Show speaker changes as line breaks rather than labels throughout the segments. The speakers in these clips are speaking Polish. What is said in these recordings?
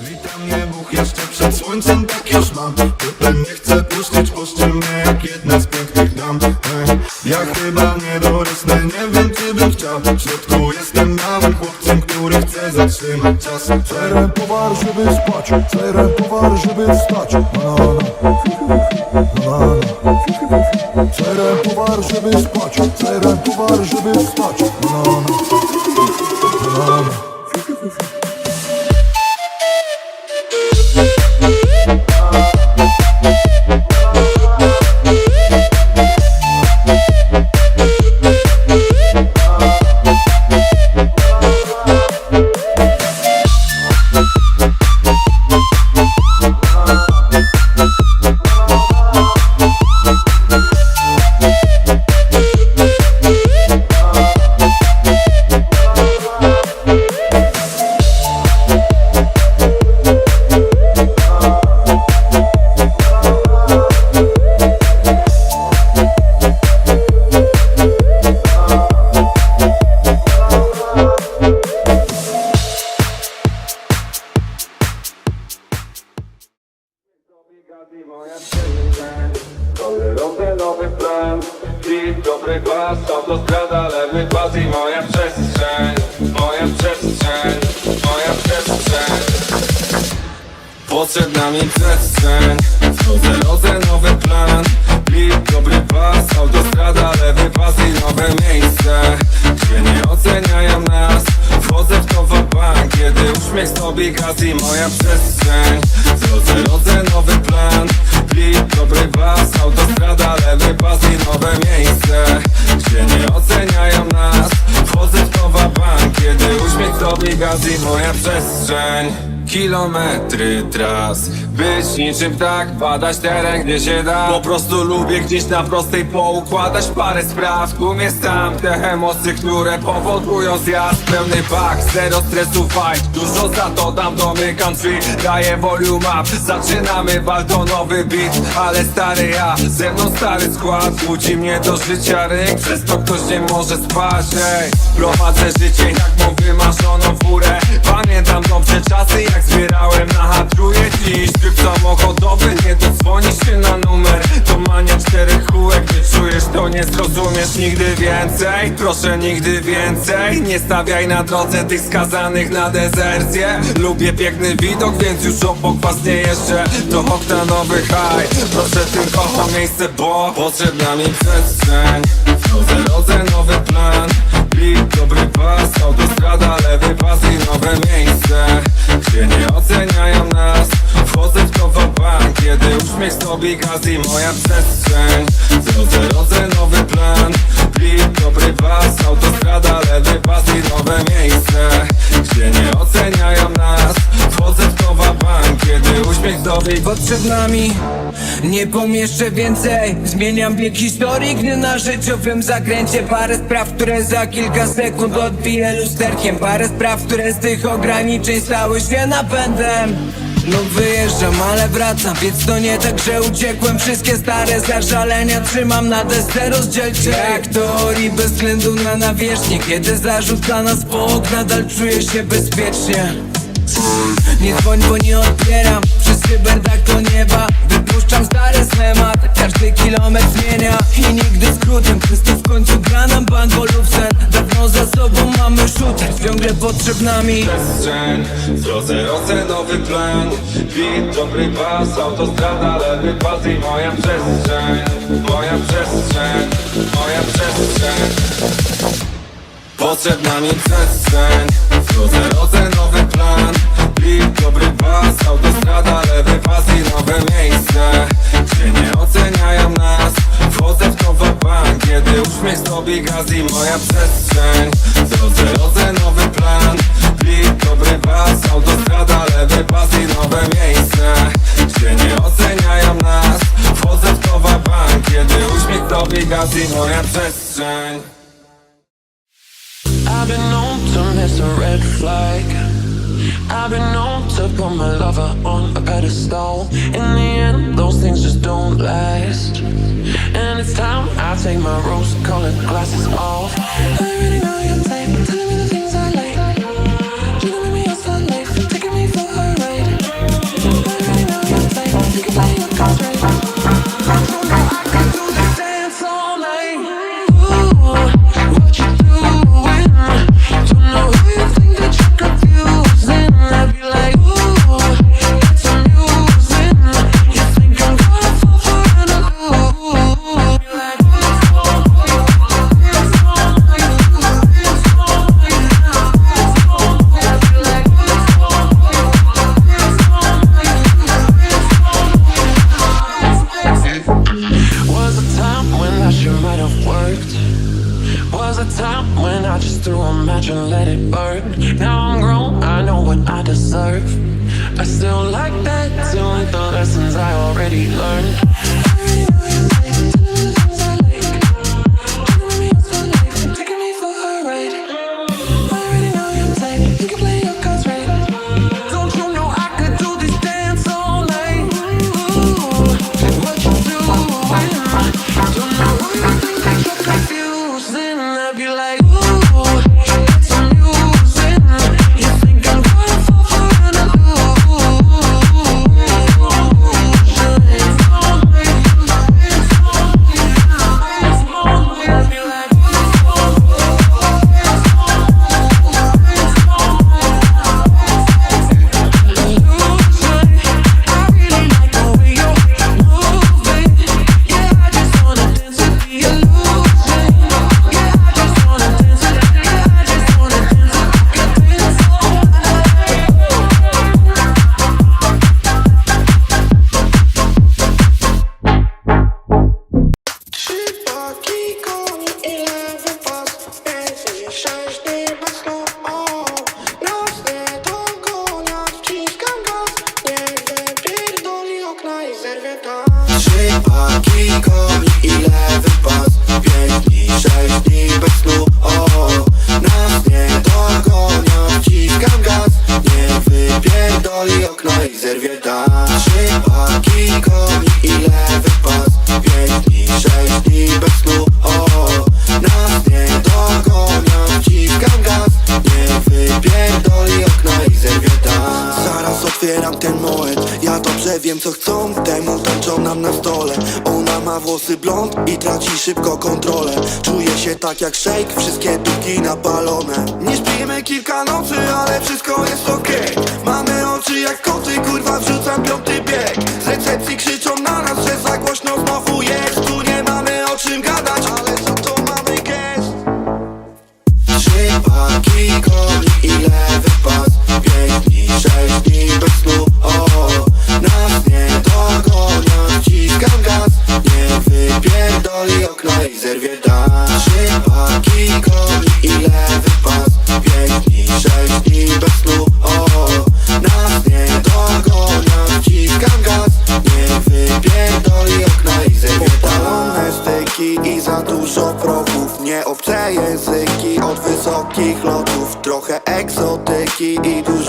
Witam Bóg jeszcze przed słońcem, tak już mam. Potem nie chcę puścić, puści mnie jak jedna z pięknych dam. Ej, Ja chyba nie dorosnę, nie wiem czy bym chciał. W środku jestem małym chłopcem, który chce zatrzymać czas.
Cerem powar, żeby spać. Cerem powar, żeby wstać. Na na na. Na na. Cerem powar, żeby spać. Cerem powar, żeby wstać. Na na
Kolorowy nowy plan. Beat, dobry bas, autostrada, lewy pas i moja przestrzeń. Moja przestrzeń, moja przestrzeń. Potrzebna mi przestrzeń. Drodze nowy plan. Beat, dobry bas, autostrada, lewy pas i nowe miejsce. Gdzie nie oceniają nas. Wchodzę w to bank Kiedy uśmiech sobie gazi moja przestrzeń Drodze nowy plan. Beat, dobry bas, autostrada, lewy pas i nowe miejsce. Gdzie nie oceniają nas Wchodzę w to bank. Kiedy uśmiech sobie gazi moja przestrzeń. Kilometry tras. Być niczym tak, badać teren gdzie się da. Po prostu lubię gdzieś na prostej poukładać parę spraw. Jest tam te emocje, które powodują zjazd. Pełny bak, zero stresu fight. Dużo za to dam, domykam drzwi. Daję volume up, zaczynamy baltonowy beat. Ale stary ja, ze mną stary skład. Budzi mnie do życia ryk, przez to ktoś nie może spać ej. Prowadzę życie jak mu wymarzoną furę. Pamiętam dobrze czasy jak zbierałem na hatruje Dziś tryb samochodowy, nie dodzwonisz się na numer. To mania czterech kółek, nie czujesz to nie zrozumiesz nigdy więcej. Proszę nigdy więcej, nie stawiaj na drodze tych skazanych na dezercję. Lubię piękny widok, więc już obok was nie jeżdżę. To oktanowy high, proszę tylko o miejsce, bo Potrzebna mi przestrzeń Drodze nowy plan. Beat, dobry pas, autostrada, lewy pas i nowe miejsce. Gdzie nie oceniają nas. Wchodzę w to bank Kiedy uśmiech sobie gazi moja przestrzeń. W nowy plan. Beat, dobry pas, autostrada, lewy pas i nowe miejsce. Gdzie nie oceniają nas. Wchodzę w to bank uśmiech sobie
Potrzebna mi Nie pomieszczę więcej Zmieniam bieg historii, gdy na życiowym zakręcie Parę spraw, które za kilka sekund odbiję lusterkiem. Parę spraw, które z tych ograniczeń stały się napędem. Lub wyjeżdżam, ale wracam, więc to nie tak, że uciekłem. Wszystkie stare zażalenia trzymam na desce rozdzielczej. Jak teorii bez względu na nawierzchnię. Kiedy zarzuca nas po nadal czuję się bezpiecznie. Nie dzwoń, bo nie odbieram Do nieba Wypuszczam stary schemat. Każdy kilometr zmienia I nigdy skrótem. Przez w końcu gra nam banko lub sen Dawno za sobą mamy shooter Ciągle potrzebna mi
przestrzeń W drodze rosę nowy plan. Beat, dobry pas, autostrada, lewy pas i moja przestrzeń Moja przestrzeń, moja przestrzeń. Potrzebna mi przestrzeń W drodze rosę nowy plan Beat, dobry pas, autostrada, lewy pas i nowe miejsce. Gdzie nie oceniają nas Wchodzę w to bank. Kiedy uśmiech sobie gazi moja przestrzeń. Drodze rosę nowy plan. Beat, dobry pas, autostrada, lewy pas i nowe miejsce. Gdzie nie oceniają nas Wchodzę w to bank. Kiedy uśmiech sobie gazi moja przestrzeń.
I've been known to miss a red flag. I've been known to put my lover on a pedestal. In the end, those things just don't last. And it's time I take my rose colored glasses off. I already know type,
co chcą, temu tańczą nam na stole. Ona ma włosy blond i traci szybko kontrolę. Czuje się tak jak szejk, wszystkie dupki napalone. Nie śpimy kilka nocy, ale wszystko jest okej. Okay. Mamy oczy jak koty, kurwa wrzucam piąty bieg. Z recepcji krzyczą na nas, że za głośno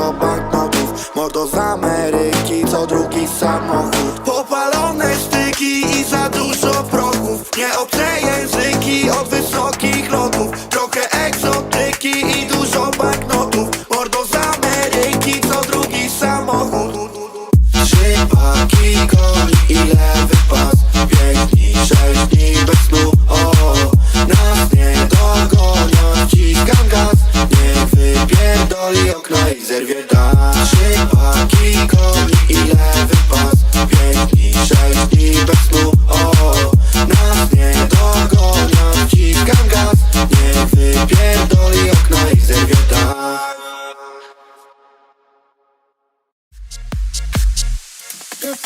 dużo banknotów. Mordo z Ameryki, co drugi samochód. Popalone styki i za dużo prochów. Nie obce języki od
wysokości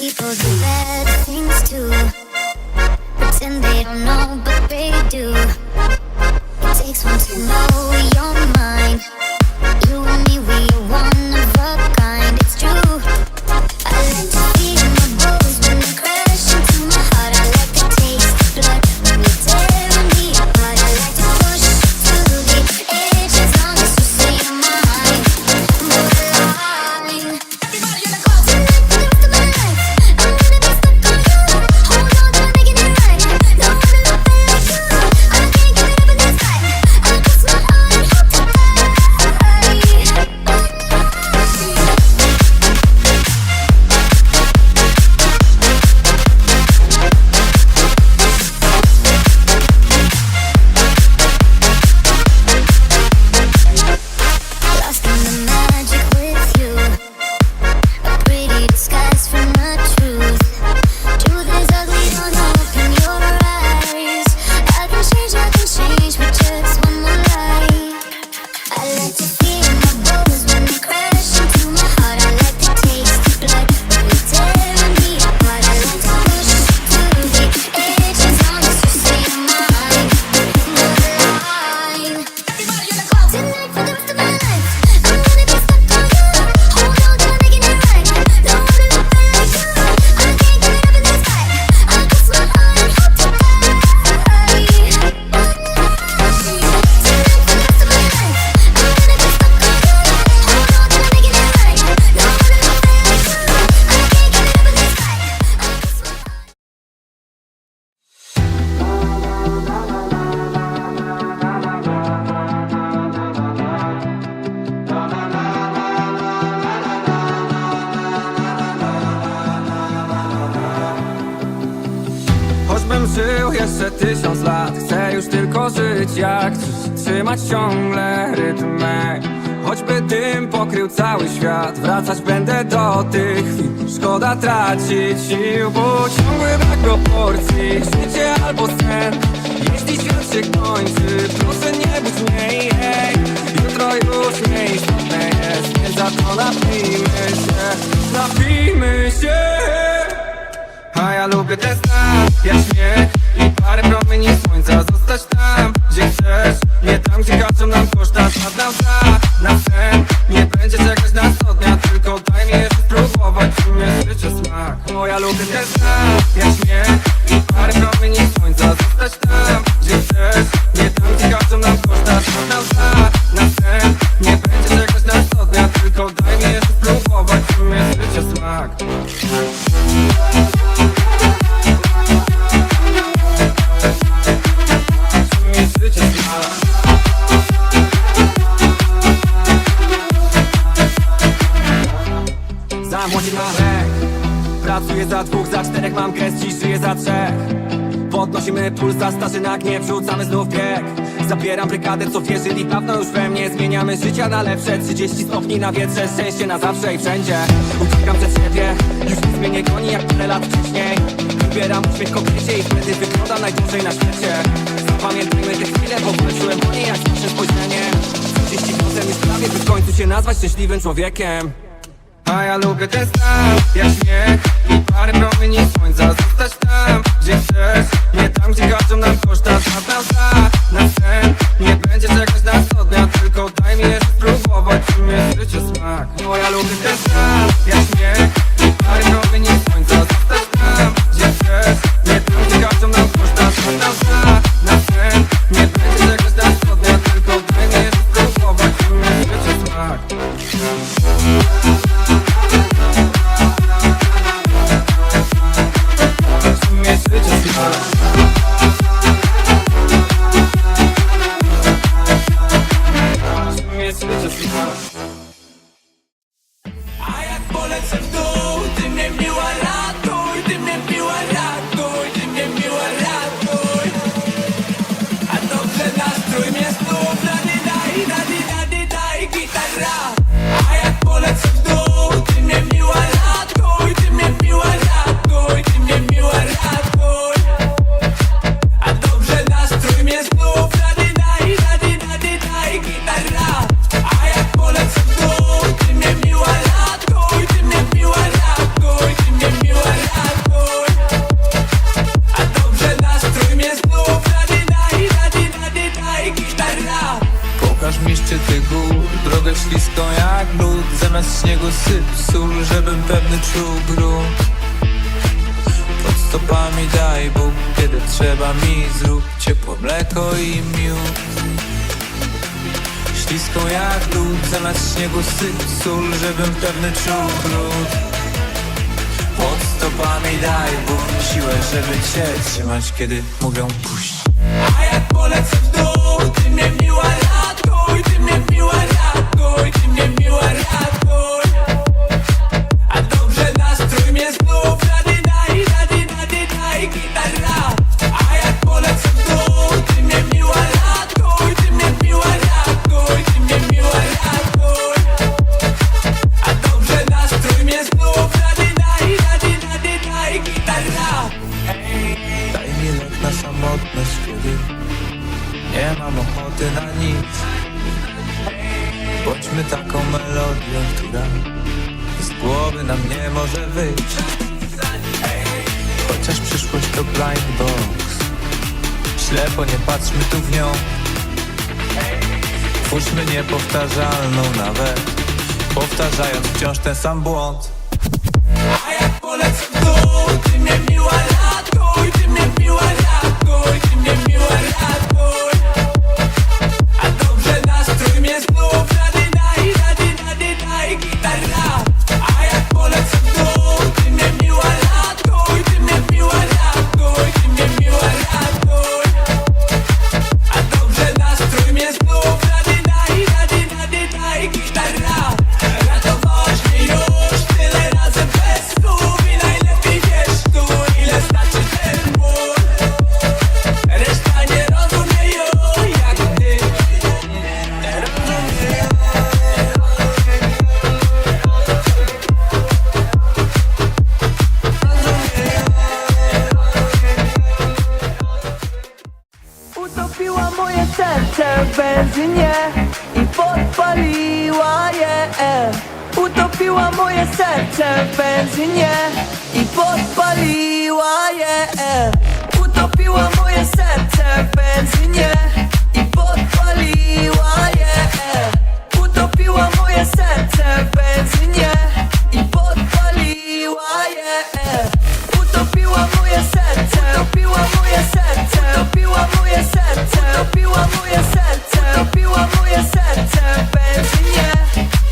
people do bad things too. Pretend they don't know, but they do. It takes one to know your mind. You and me, we
tysiąc lat. Chcę już tylko żyć jak Trzymać ciągle rytm mej Choćby dym pokrył cały świat Wracać będę do tych chwil. Szkoda tracić sił Bo ciągły brak proporcji. Życie albo sen Jeśli świat się kończy Proszę nie budź mnie jej. Jutro już nieistotne jest Więc za to napijmy się. Napijmy się. A ja lubię ten stan, jak śmiech I parę promieni słońca Zostać tam, gdzie chcesz. Nie tam, gdzie kaczą nam koszta Spadam za, na sen Nie będzie czekać na sto dnia Tylko daj mi jeszcze spróbować. Czym jest życie smak Bo ja lubię ten stan, jak śmiech I parę promieni słońca Zostać tam, gdzie chcesz. Nie tam, gdzie kaczą nam koszta Spadam za, na sen Nie będzie czekać na sto dnia Tylko daj mi jeszcze spróbować. Czym jest życie smak Za dwóch, za czterech mam gest, dziś żyję za trzech. Podnosimy puls za starzy na gniew, wrzucamy znów bieg. Zabieram brykadę, co wierzyli dawno już we mnie. Zmieniamy życia na lepsze, 30 stopni na wietrze Szczęście na zawsze i wszędzie. Uciekam przed siebie, już nic mnie nie goni jak tyle lat wcześniej. Wybieram uśmiech kobiecie i wtedy wyglądam najdłużej na świecie. Zapamiętajmy te chwile, bo walczyłem o nie jak nasze spojrzenie. 30% już prawie, by w końcu się nazwać szczęśliwym człowiekiem. A ja lubię ten stan, jak śmiech Czym
śliską jak lód Zamiast śniegu syp sól, żebym pewny czuł grunt Pod stopami daj Bóg, kiedy trzeba mi Zrób ciepłe mleko i miód. Śliską jak lód, zamiast śniegu syp sól Żebym pewny czuł grunt Pod stopami daj Bóg siłę, żeby cię trzymać Kiedy mówią puść.
A jak polecę w dół, ty mnie miła ratuj, ty mnie miła ty mnie miła ratuj.
Twórzmy niepowtarzalną nawet Powtarzając wciąż ten sam błąd
A jak polecę w dół, ty mnie miła ratuj, ty mnie miła ratuj, ty mnie miła ratuj.
Moje serce w benzynie I podpaliła je. Utopiła moje serce Utopiła moje serce Utopiła moje serce Utopiła moje serce Utopiła moje serce w benzynie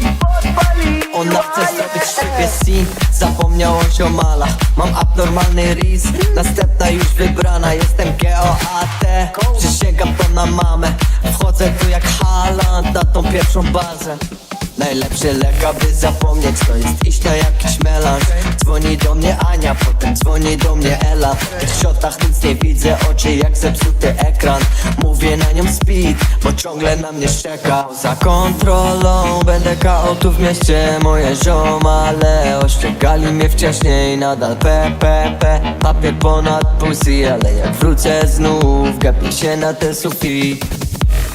I podpaliła
Ona chce zrobić szybie scene Zapomniał o ziomalach Mam abnormalny ris Następna już wybrana. Jestem G-O-A-T Przysięgam to na mamę. Wchodzę tu jak Haaland Na tą pierwszą bazę Najlepszy lek, aby zapomnieć To jest iść na jakiś melanż Dzwoni do mnie Ania, potem dzwoni do mnie Ela. W tych shotach nic nie widzę Oczy jak zepsuty ekran. Mówię na nią speed, bo ciągle na mnie czeka Za kontrolą będę KO tu w mieście Moje ziomale oszczegali mnie wcześniej Nadal. PPP, papier ponad pussy Ale jak wrócę znów, gapię się na ten sufit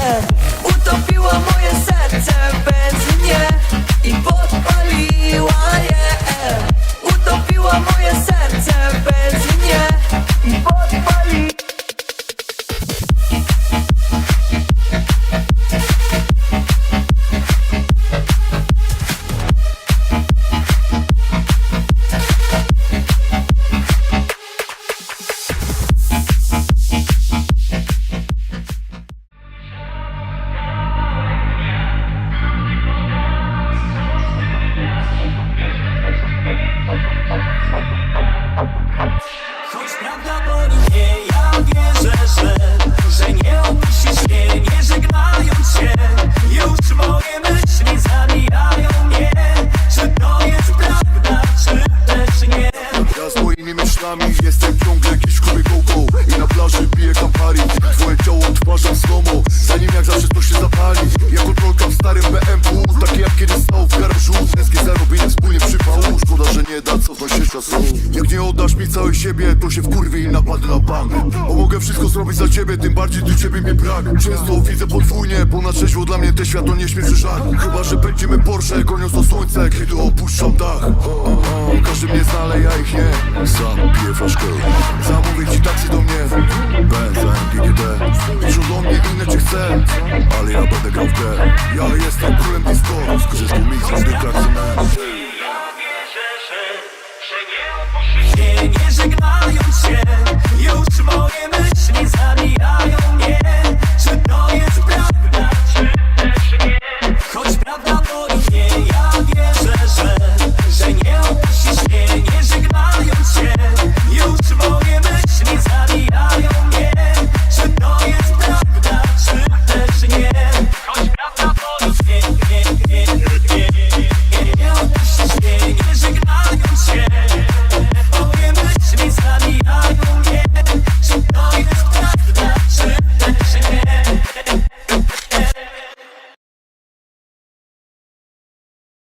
je Utopiła moje serce w
całej siebie To się wkurwię i napadnę na bank. Bo mogę wszystko zrobić za ciebie Tym bardziej tu ciebie mnie brak. Często widzę podwójnie Bo na dla mnie te światło nie śmieszy żart. Chyba, że będziemy Porsche Goniąc to słońce Kiedy opuszczam dach. Każdy mnie zna, ale ja ich nie Sam piję flaszkę Zamówię ci taksi do mnie. Benza, GGD Piszą do mnie inne czy chcę? Ale ja będę grał w grę. Ja jestem królem disco. Skorzystam mi z gdy
nie żegnając się. Już ma...